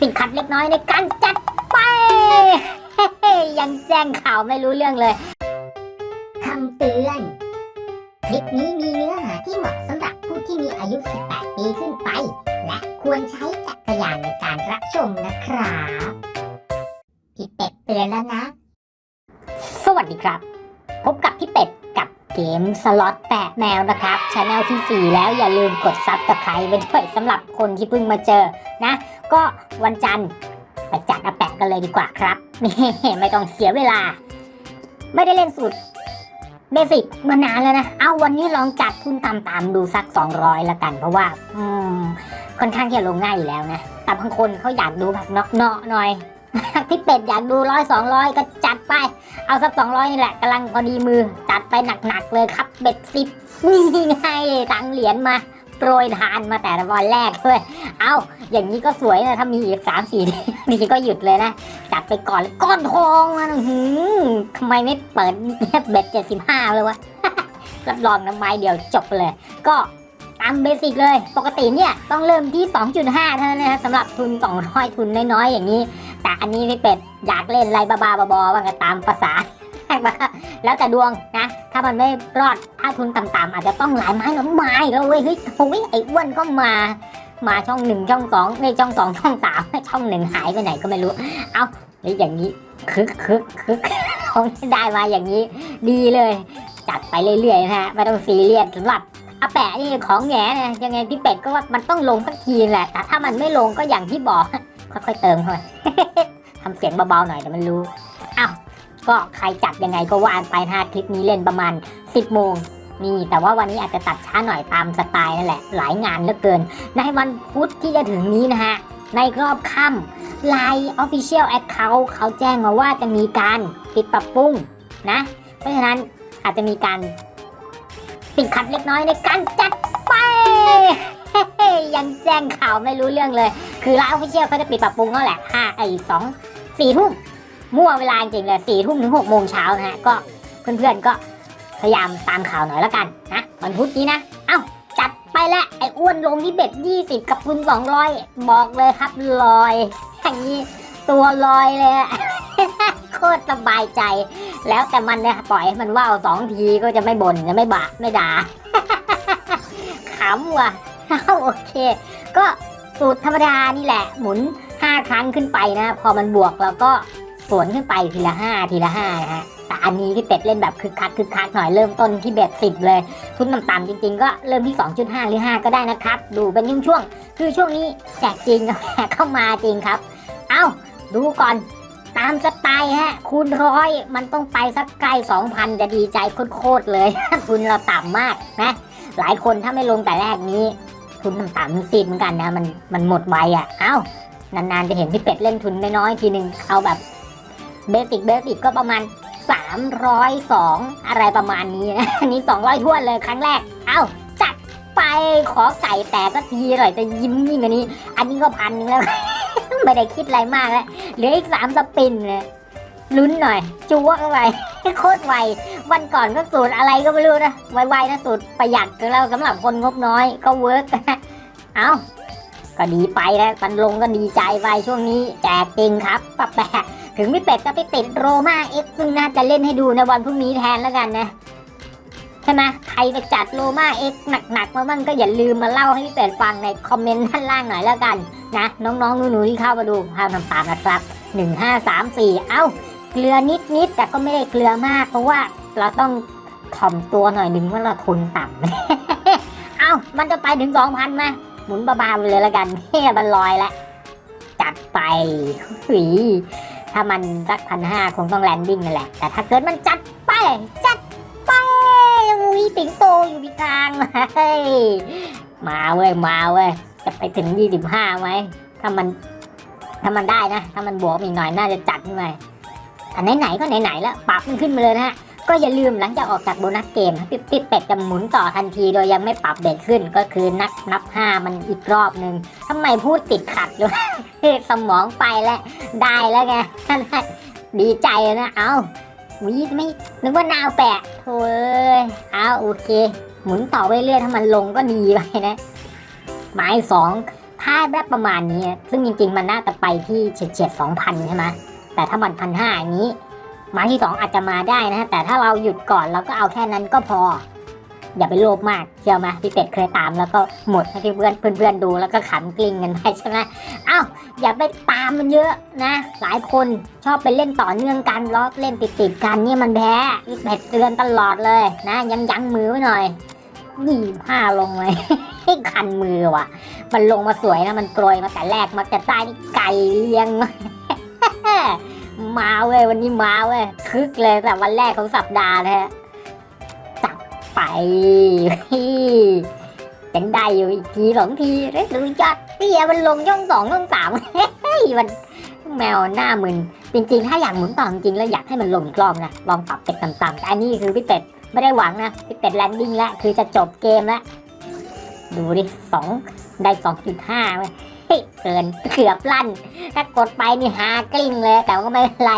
ติดขัดเล็กน้อยในการจัดไป ยังแจ้งข่าวไม่รู้เรื่องเลยคำเตือน คลิปนี้มีเนื้อหาที่เหมาะสำหรับผู้ที่มีอายุ 18 ปีขึ้นไป และควรใช้จักรยานในการรับชมนะครับพี่เป็ดเตือนแล้วนะ สวัสดีครับ พบกับพี่เป็ดกับ เกมสล็อตแปะแมวนะครับช anel ที่ 4 แล้วอย่าลืมกดซับสไครต์ไว้ด้วยสำหรับคนที่เพิ่งมาเจอนะ ก็วันจันทร์ไปจัดอาแปะกันเลยดีกว่าครับไม่ต้องเสียเวลา ไม่ได้เล่นสูตรเบสิกมานานแล้วนะ เอาวันนี้ลองจัดทุนตามตามๆดูสัก 200 ละกัน เพราะว่า อืมค่อนข้างที่จะลงง่ายอยู่แล้วนะ แต่บางคนเขาอยากดูแบบเนาะเนาะหน่อย พี่เป็ดอยากดูร้อยสองร้อยก็จัดไป เอาสักสองร้อยนี่แหละกำลังพอดีมือ จัดไปหนักๆเลยครับเบ็ดสิบนี่ไงตังเหรียญมาโปรยทานมาแต่ละวันแรกเลย เอาอย่างนี้ก็สวยนะถ้ามีอีกสามสี่นี่ก็หยุดเลยนะ จัดไปก่อนก้อนทองมันหือทำไมไม่เปิดเบ็ดเจ็ดสิบห้าเลยวะรับรองน้ำไม้เดียวจบเลย ก็ ตามเบสิกเลย ปกติเนี่ยต้องเริ่มที่ 2.5 เท่านั้นนะสำหรับทุน 200 ทุนน้อยๆ อย่างนี้ แต่อันนี้พี่เป็ดอยากเล่นไรบ้าๆบอๆบ้างก็ตามภาษาแล้วแต่ดวงนะ ถ้ามันไม่รอด ถ้าทุนต่ำๆอาจจะต้องหลายไม้หลายไม้แล้วเว้ย เฮ้ยโอ้ยไอ้อ้วนก็มา มาช่องหนึ่งช่องสองในช่องสองช่องสามช่องหนึ่งหายไปไหนก็ไม่รู้ เอาแล้อย่างนี้ คึกคึกคึกเขาได้มาอย่างนี้ ดีเลย จัดไปเรื่อยๆนะฮะ ไม่ต้องซีเรียสสำหรับ อาแปะนี่ของแง่นะยังไงพี่เป็ดก็ว่ามันต้องลงสักทีแหละ แต่ถ้ามันไม่ลงก็อย่างที่บอก ค่อยๆเติมเข้าไปทำเสียงเบาๆหน่อยแต่มันรู้อ้าวก็ใครจัดยังไงก็ว่านไปนะคลิปนี้เล่นประมาณ 10โมงนี่แต่ว่าวันนี้อาจจะตัดช้าหน่อยตามสไตล์นั่นแหละ หลายงานเหลือเกิน ในวันพุธที่จะถึงนี้นะฮะ ในรอบค่ำ Line Official Account เขาแจ้งมาว่าจะมีการปิดปรับปรุงนะ เพราะฉะนั้นอาจจะมีการ ติดขัดเล็กน้อยในการจัดไปยังแจ้งข่าวไม่รู้เรื่องเลย คือไลน์ Official เขาจะปิดปรับปรุงนั่นแหละห้าไอ้สองสี่ทุ่มมั่วเวลาจริงเลยสี่ทุ่มถึงหกโมงเช้านะฮะ ก็เพื่อนๆก็พยายามตามข่าวหน่อยล้วกันนะวันพุธนี้นะ เอ้าจัดไปแล้วไอ้อ้วนลงที่เบ็ด20กับทุน200บอกเลยครับลอยอย่างนี้ตัวลอยเลยโคตรสบายใจ แล้วแต่มันเนี่ยปล่อยให้มันว่าวสองทีก็จะไม่บ่นจะไม่บะไม่ด่าขำว่ะเอาโอเค ก็สูตรธรรมดานี่แหละ หมุน 5 ครั้งขึ้นไปนะ พอมันบวกเราก็สวนขึ้นไปทีละ5ทีละ5นะฮะแต่อันนี้ที่เป็ดเล่นแบบคึกคักคึกคักหน่อยเริ่มต้นที่เบ็ดสิบเลย ทุนต่ำๆจริง ๆ ก็เริ่มที่ 2.5 หรือ 5 ก็ได้นะครับ ดูเป็นช่วงๆคือช่วงนี้แจกจริงแจกเข้ามาจริงครับ เอาดูก่อน ตามสไตล์ฮะ คูณร้อยมันต้องไปสักไกล้2,000 จะดีใจโคตรเลย ทุนเราต่ำมากนะ หลายคนถ้าไม่ลงแต่แรกนี้ ทุนต่ำๆมันซีดเหมือนกันนะ มันมันหมดไวอะ เอ้านานๆจะเห็นพี่เป็ดเล่นทุนน้อยๆทีหนึ่งเอาแบบเบสิกเบสิกก็ประมาณ 302 อะไรประมาณนี้นะอันนี้200ท้วเลยครั้งแรก เอ้าจัดไปขอไก่แต่ก็ทีหน่อยจะยิ้มยิ่งกว่านี้ อันนี้ก็พันนึงแล้ว ไม่ได้คิดอะไรมากแล้วเหลืออีกสามสปินเลยลุ้นหน่อยจูวเข้าไปโคตรไววันก่อนก็สูตรอะไรก็ไม่รู้นะไวๆนะสูตรประหยัดกันแล้วสำหรับคนงบน้อยก็เวิร์กเอ้าก็ดีไปแล้วปันลงก็ดีใจไปช่วงนี้แจกจริงครับปะแปะถึงพี่เป็ดจะไปติดโรมาเอ็กซ์ซึ่งน่าจะเล่นให้ดูในวันพรุ่งนี้แทนแล้วกันนะ ใช่ไหมใครไปจัดโรมาเอ็กหนักๆมาบ้างก็อย่าลืมมาเล่าให้พี่เป็ดฟังในคอมเมนต์ด้านล่างหน่อยแล้วกันนะ น้องๆหนูๆที่เข้ามาดูห้ามทำตามนะครับหนึ่งห้าสามสี่เอ้า เกลือนิดๆแต่ก็ไม่ได้เกลือมาก เพราะว่าเราต้องถ่อมตัวหน่อยหนึ่งว่าเราทุนต่ำเอ้ามันจะไปถึงสองพันไหมหมุนบาๆไปเลยแล้วกันเฮ้มันลอยแล้วจัดไปหุยถ้ามันสักพันห้าคงต้องแลนดิ้งนั่นแหละ แต่ถ้าเกิดมันจัดไป จัดไป สิงโตอยู่ที่กลางเฮ้ยมาเว้ยมาเว้ยจะไปถึงยี่สิบห้าไหมถ้ามันถ้ามันได้นะ ถ้ามันบวกอีกหน่อยน่าจะจัดขึ้นไปแต่ไหนๆก็ไหนๆแล้วปรับมันขึ้นมาเลยนะฮะก็อย่าลืมหลังจากออกจากโบนัสเกมปิ๊บปิ๊บเป็ดจะหมุนต่อทันทีโดยยังไม่ปรับเบ็ดขึ้นก็คือนับนับห้ามันอีกรอบหนึ่งทำไมพูดติดขัดเลยสมองไปแล้วได้แล้วไงดีใจนะเอา วิไม่นึกว่านาวแปะโถ่เอ้ยอ้าโอเค หมุนต่อไปเรื่อยถ้ามันลงก็ดีไปนะหมายสองทถ้าได้ประมาณนี้ ซึ่งจริงๆ มันน่าจะไปที่เฉียดเฉียดสองพันใช่ไหมแต่ถ้ามันพันห้าอย่างนี้หมายที่สองอาจจะมาได้นะแต่ถ้าเราหยุดก่อนเราก็เอาแค่นั้นก็พอ อย่าไปโลภมากเชื่อไหมพี่เป็ดเคยตามแล้วก็หมดให้เพื่อนเพื่อนๆดูแล้วก็ขำกลิ้งกันไปใช่ไหมเอ้าอย่าไปตามมันเยอะนะ หลายคนชอบไปเล่นต่อเนื่องกันล้อเล่นติดๆกันเนี่ยมันแพ้พี่เป็ดเตือนตลอดเลยนะ ยังยั้งมือไว้หน่อยนี่ผ้าลงเลยคันมือว่ะ มันลงมาสวยนะมันโปรยมาแต่แรกมาแต่ใต้นี่ไก่เลี้ยงมามาเว้ยวันนี้มาเว้ยคึกเลยแต่วันแรกของสัปดาห์นะฮะ ไปยังได้อยู่อีกทีสองทีเฮ้ยดูยอดเตี้ยมันลงย่องสองย่องสามเฮ้ยมันแมวหน้ามึนจริงๆ ถ้าอยากหมุนต่อจริงแล้วอยากให้มันลงอีกรอบนะลองปรับเป็ดต่ำๆแต่อันนี้คือพี่เป็ดไม่ได้หวังนะพี่เป็ดแลนดิ้งแล้วคือจะจบเกมแล้วดูดิสองได้สองจุดห้าเว้ยเฮ้ยเกินเกือบลั่น ถ้ากดไปนี่หากลิ้งเลย แต่ว่าไม่เป็นไร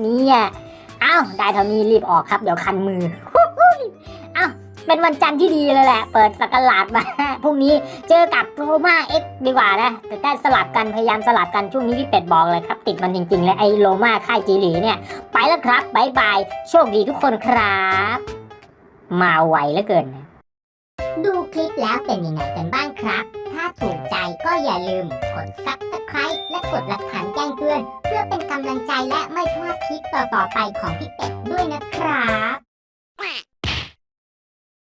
เนี่ยอ้าวได้เท่านี้รีบออกครับ เดี๋ยวคันมือ เป็นวันจันทร์ที่ดีเลยแหละ เปิดสกกลาดมา พรุ่งนี้เจอกับโรมาเอ็กดีกว่านะ แต่ได้สลับกันพยายามสลับกันช่วงนี้พี่เป็ดบอกเลยครับ ติดมันจริงๆเลยไอ้โรมาค่ายจีหลีเนี่ย ไปแล้วครับบายบาย โชคดีทุกคนครับ มาไวเหลือเกิน ดูคลิปแล้วเป็นยังไงกันบ้างครับ ถ้าถูกใจก็อย่าลืมกด subscribe และกดหลักฐานแจ้งเตือน เพื่อเป็นกำลังใจและไม่พลาดคลิปต่อๆไปของพี่เป็ดด้วยนะครับ